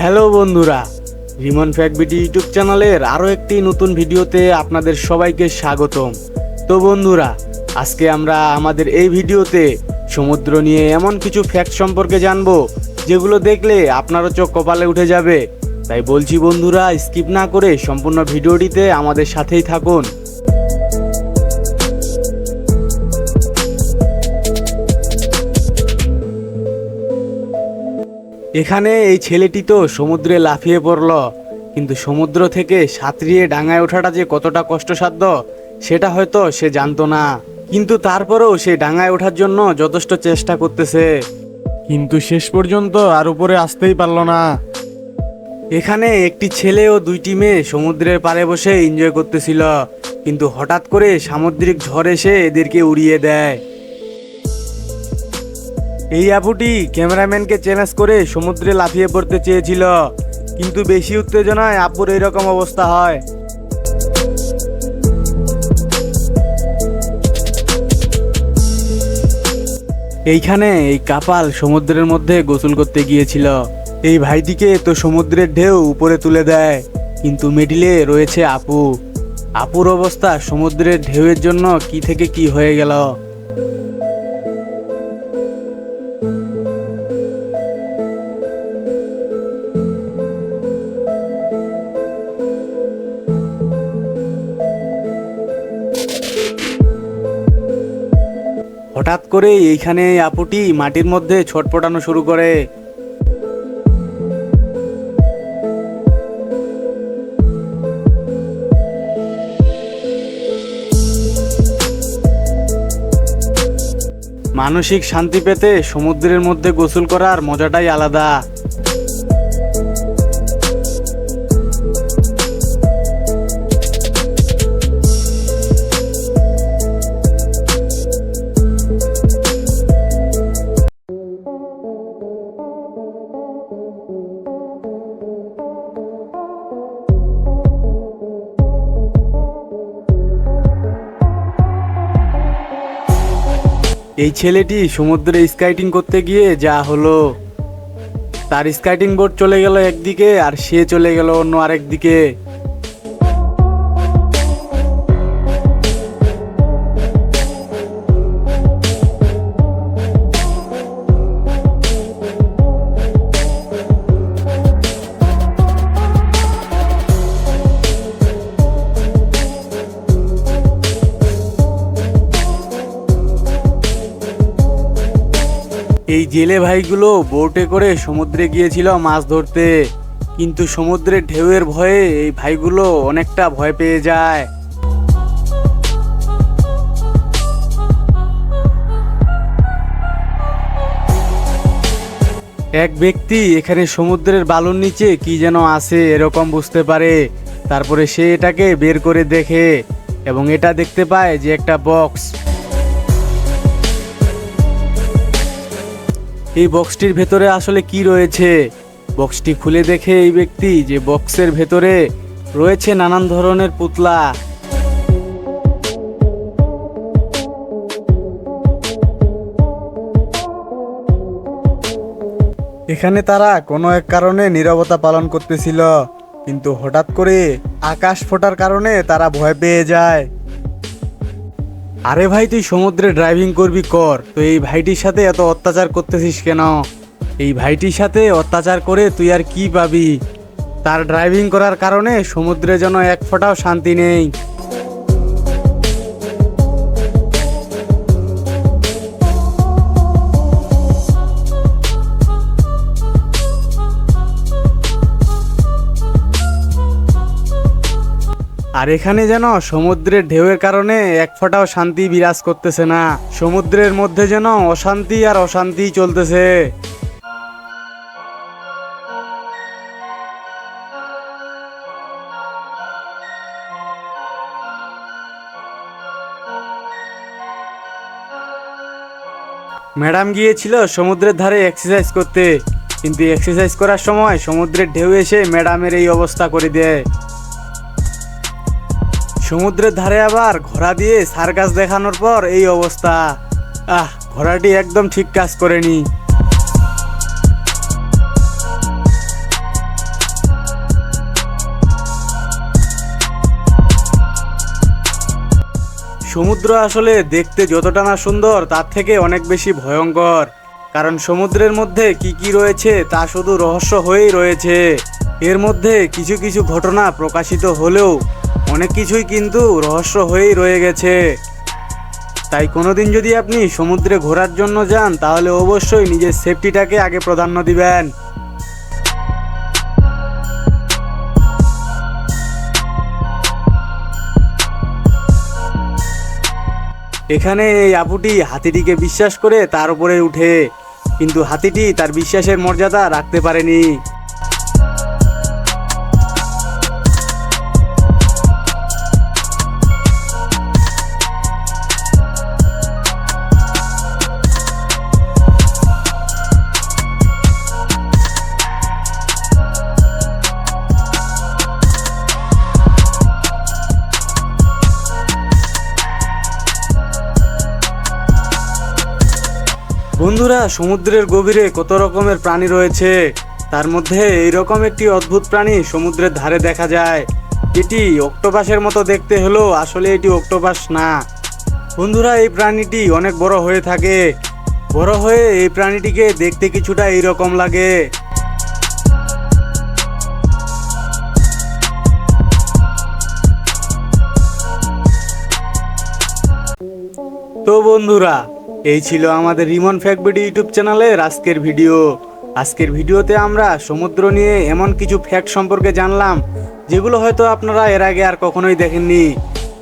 Hello বন্ধুরা, Rimon ফ্যাকবিটি YouTube চ্যানেলের আরও একটি নতুন ভিডিওতে আপনাদের সবাইকে স্বাগতম। তো বন্ধুরা, আজকে আমরা আমাদের এই ভিডিওতে সমুদ্র নিয়ে এমন কিছু ফ্যাক্ট সম্পর্কে জানব, যেগুলো দেখলে আপনারও চোখ কপালে উঠে যাবে। তাই বলছি বন্ধুরা, স্কিপ না করে সম্পূর্ণ ভিডিওটিতে আমাদের সাথেই থাকুন। এখানে এই ছেলেটি তো সমুদ্রে লাফিয়ে পড়ল, কিন্তু সমুদ্র থেকে সাঁতরিয়ে ডাঙায় ওঠাটা যে কতটা কষ্টসাধ্য, সেটা হয়তো সে জানতো না। কিন্তু তারপরেও সে ডাঙায় ওঠার জন্য যথেষ্ট চেষ্টা করতেছে। কিন্তু শেষ পর্যন্ত আর উপরে আসতেই পারল না। এখানে একটি ছেলে ও দুইটি মেয়ে সমুদ্রের পাড়ে বসে এনজয় করতেছিল, কিন্তু হঠাৎ করে সামুদ্রিক ঝড় এসে এদেরকে উড়িয়ে দেয়। এই আপুটি ক্যামেরাম্যানকে চ্যালেঞ্জ করে সমুদ্রে লাফিয়ে পড়তে চেয়েছিল। কিন্তু বেশি উত্তেজনায় আপুর এইরকম অবস্থা হয়। এইখানে এই কাপাল সমুদ্রের মধ্যে গোসল করতে গিয়েছিল। এই ভাইটিকে তো সমুদ্রের ঢেউ উপরে তুলে দেয়। কিন্তু মিডিলে রয়েছে আপু। আপুর অবস্থা সমুদ্রের ঢেউয়ের জন্য কি থেকে কি হয়ে গেল? হঠাৎ করে এইখানে এই আপুটি মাটির মধ্যে ছটপটানো শুরু করে। মানসিক শান্তি পেতে সমুদ্রের মধ্যে গোসল করার মজাটাই আলাদা। এই ছেলেটি সমুদ্রে স্কাইটিং করতে গিয়ে যা হলো, তার স্কাইটিং বোর্ড চলে গেল একদিকে আর সে চলে গেল অন্য আরেক দিকে। এই জেলে ভাইগুলো বোটে করে সমুদ্রে গিয়েছিল মাছ ধরতে। কিন্তু সমুদ্রের ঢেউয়ের ভয়ে এই ভাইগুলো অনেকটা ভয় পেয়ে যায়। এক ব্যক্তি এখানে সমুদ্রের বালুর নিচে কি যেন আছে এরকম বুঝতে পারে। তারপরে সে এটাকে বের করে দেখে এবং এটা দেখতে পায় যে একটা বক্স। এই বক্সটির ভেতরে আসলে কি রয়েছে? বক্সটি খুলে দেখে এই ব্যক্তি যে বক্সের ভেতরে রয়েছে নানান ধরনের পুতলা। এখানে তারা কোনো এক কারণে নীরবতা পালন করতেছিল, কিন্তু হঠাৎ করে আকাশ ফোটার কারণে তারা ভয় পেয়ে যায়। আরে ভাই, তুই সমুদ্রে ড্রাইভিং করবি কর। তো এই ভাইটির সাথে এত অত্যাচার করতেছিস কেন? এই ভাইটির সাথে অত্যাচার করে তুই আর কি পাবি? তার ড্রাইভিং করার কারণে সমুদ্রে যেন এক ফোঁটাও শান্তি নেই। আর এখানে যেন সমুদ্রের ঢেউয়ের কারণে এক ফোঁটাও শান্তি বিরাজ করতেছে না। সমুদ্রের মধ্যে যেন অশান্তি আর অশান্তি চলতেছে। ম্যাডাম গিয়েছিল সমুদ্রের ধারে এক্সারসাইজ করতে। কিন্তু এক্সারসাইজ করার সময় সমুদ্রের ঢেউ এসে ম্যাডামের এই অবস্থা করে দেয়। সমুদ্রের ধারে আবার ঘোড়া দিয়ে সার্কাস দেখানোর পর এই অবস্থা। আহ, ঘোড়াটি একদম ঠিক কাজ করেনি। সমুদ্র আসলে দেখতে যতটা না সুন্দর, তার থেকে অনেক বেশি ভয়ঙ্কর। কারণ সমুদ্রের মধ্যে কি কি রয়েছে, তা শুধু রহস্য হয়েই রয়েছে। এর মধ্যে কিছু কিছু ঘটনা প্রকাশিত হলেও অনেক কিছুই কিন্তু রহস্য হয়েই রয়ে গেছে। তাই কোনোদিন যদি আপনি সমুদ্রে ঘোরার জন্য যান, তাহলে অবশ্যই নিজের সেফটিটাকে আগে প্রাধান্য দিবেন। এখানে এই আপুটি হাতিটিকে বিশ্বাস করে তার উপরে উঠে। কিন্তু হাতিটি তার বিশ্বাসের মর্যাদা রাখতে পারেনি। বন্ধুরা, সমুদ্রের গভীরে কত রকমের প্রাণী রয়েছে? তার মধ্যে এইরকম একটি অদ্ভুত প্রাণী সমুদ্রের ধারে দেখা যায়। এটি অক্টোপাসের মতো দেখতে হলেও আসলে এটি অক্টোপাস না। বন্ধুরা, এই প্রাণীটি অনেক বড় হয়ে থাকে। বড় হয়ে এই প্রাণীটিকে দেখতে কিছুটা এইরকম লাগে। তো বন্ধুরা এই ছিল আমাদের রিমন ফ্যাক্টবিডি ইউটিউব চ্যানেলের আজকের ভিডিও। আজকের ভিডিওতে আমরা সমুদ্র নিয়ে এমন কিছু ফ্যাক্ট সম্পর্কে জানলাম, যেগুলো হয়তো আপনারা এর আগে আর কখনোই দেখেননি।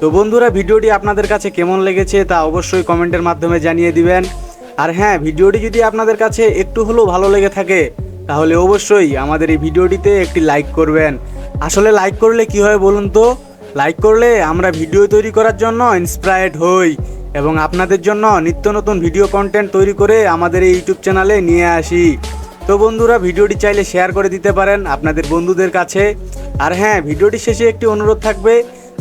তো বন্ধুরা, ভিডিওটি আপনাদের কাছে কেমন লেগেছে তা অবশ্যই কমেন্টের মাধ্যমে জানিয়ে দিবেন। আর হ্যাঁ ভিডিওটি যদি আপনাদের কাছে একটু হলেও ভালো লেগে থাকে, তাহলে অবশ্যই আমাদের এই ভিডিওটিতে একটি লাইক করবেন। আসলে লাইক করলে কি হয় বলুন তো? লাইক করলে আমরা ভিডিও তৈরি করার জন্য ইন্সপায়ার্ড হই। এবং আপনাদের জন্য নিত্য নতুন ভিডিও কন্টেন্ট তৈরি করে আমাদের এই ইউটিউব চ্যানেলে নিয়ে আসি। তো বন্ধুরা, ভিডিওটি চাইলে শেয়ার করে দিতে পারেন আপনাদের বন্ধুদের কাছে। আর হ্যাঁ ভিডিওটি শেষে একটি অনুরোধ থাকবে,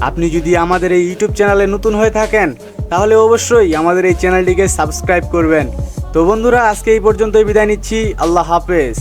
আপনি যদি আমাদের এই ইউটিউব চ্যানেলে নতুন হয়ে থাকেন, তাহলে অবশ্যই আমাদের এই চ্যানেলটিকে সাবস্ক্রাইব করবেন। তো বন্ধুরা, আজকে এই পর্যন্তই বিদায় নিচ্ছি। আল্লাহ হাফেজ।